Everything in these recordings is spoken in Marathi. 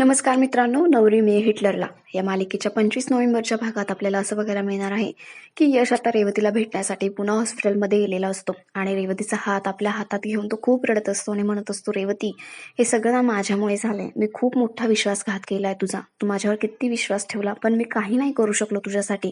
नमस्कार मित्रांनो नवरी मे हिटलरला. या मालिकेच्या पंचवीस नोव्हेंबरच्या भागात आपल्याला असं बघायला मिळणार आहे की यश आता रेवतीला भेटण्यासाठी पुन्हा हॉस्पिटलमध्ये गेलेला असतो. आणि रेवतीचा हात आपल्या हातात घेऊन तो खूप रडत असतो आणि म्हणत असतो रेवती हे सगळं ना माझ्यामुळे झालंय. मी खूप मोठा विश्वासघात आहे तुझा. तू माझ्यावर किती विश्वास ठेवला पण मी काही नाही करू शकलो तुझ्यासाठी.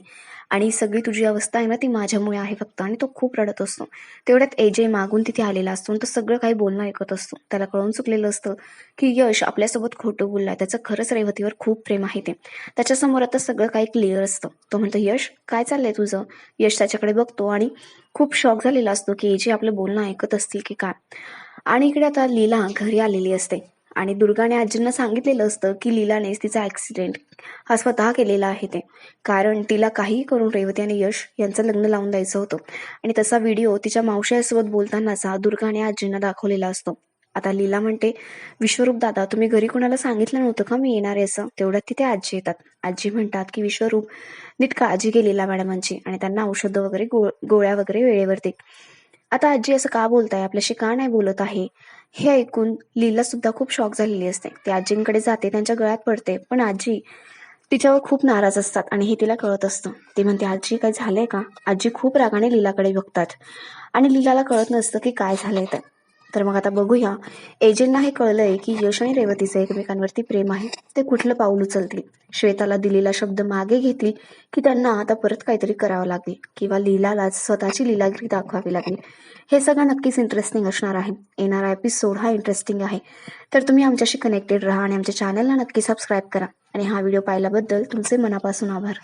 आणि सगळी तुझी अवस्था आहे ना ती माझ्यामुळे आहे फक्त. आणि तो खूप रडत असतो. तेवढ्यात एजे मागून तिथे आलेला असतो आणि तो सगळं काही बोलणं ऐकत असतो. त्याला कळून चुकलेलं असतं की यश आपल्यासोबत खोटं बोललाय. त्याचं खरंच रेवतीवर खूप प्रेम आहे ते. त्याच्यासमोर आता सगळं काही क्लिअर असतं. तो म्हणतो यश काय चाललंय तुझं? यश त्याच्याकडे बघतो आणि खूप शॉक झालेला असतो की जे आपलं बोलणं ऐकत असतील की काय. आणि इकडे आता लीला घरी आलेली असते. आणि दुर्गाने आजींना सांगितलेलं असतं की लीलानेच तिचा ॲक्सिडेंट हा स्वतः केलेला आहे ते. कारण तिला काहीही करून रेवती आणि यश यांचं लग्न लावून द्यायचं होतं. आणि तसा व्हिडिओ तिच्या मावशासोबत बोलतानाचा दुर्गाने आजींना दाखवलेला असतो. आता लीला म्हणते विश्वरूप दादा तुम्ही घरी कोणाला सांगितलं नव्हतं का मी येणार आहे असं? तेवढ्यात तिथे आजी येतात. आजी म्हणतात की विश्वरूप नीट काळजी लीला मॅडमांची आणि त्यांना औषधं वगैरे गो गोळ्या वगैरे वेळेवरती. आता आजी असं का बोलताय? आपल्याशी का नाही बोलत आहे? हे ऐकून लीला सुद्धा खूप शॉक झालेली असते. ती आजींकडे जाते त्यांच्या गळ्यात पडते पण आजी तिच्यावर खूप नाराज असतात आणि हे तिला कळत असतं. ती म्हणते आजी काय झालंय का? आजी खूप रागाने लीलाकडे बघतात आणि लीलाला कळत नसतं की काय झालंय तर तर मग आता बघूया. एजंटना हे कळलंय की यश आणि रेवतीचं एकमेकांवरती प्रेम आहे. ते कुठलं पाऊल उचलतील? श्वेताला दिलेला शब्द मागे घेतली की त्यांना आता परत काहीतरी करावं लागेल किंवा लीलालाच स्वतःची लीलागिरी दाखवावी लागेल? हे सगळं नक्कीच इंटरेस्टिंग असणार आहे. येणारा एपिसोड हा इंटरेस्टिंग आहे. तर तुम्ही आमच्याशी कनेक्टेड राहा आणि आमच्या चॅनलला नक्की सबस्क्राईब करा. आणि हा व्हिडिओ पाहिल्याबद्दल तुमचे मनापासून आभार.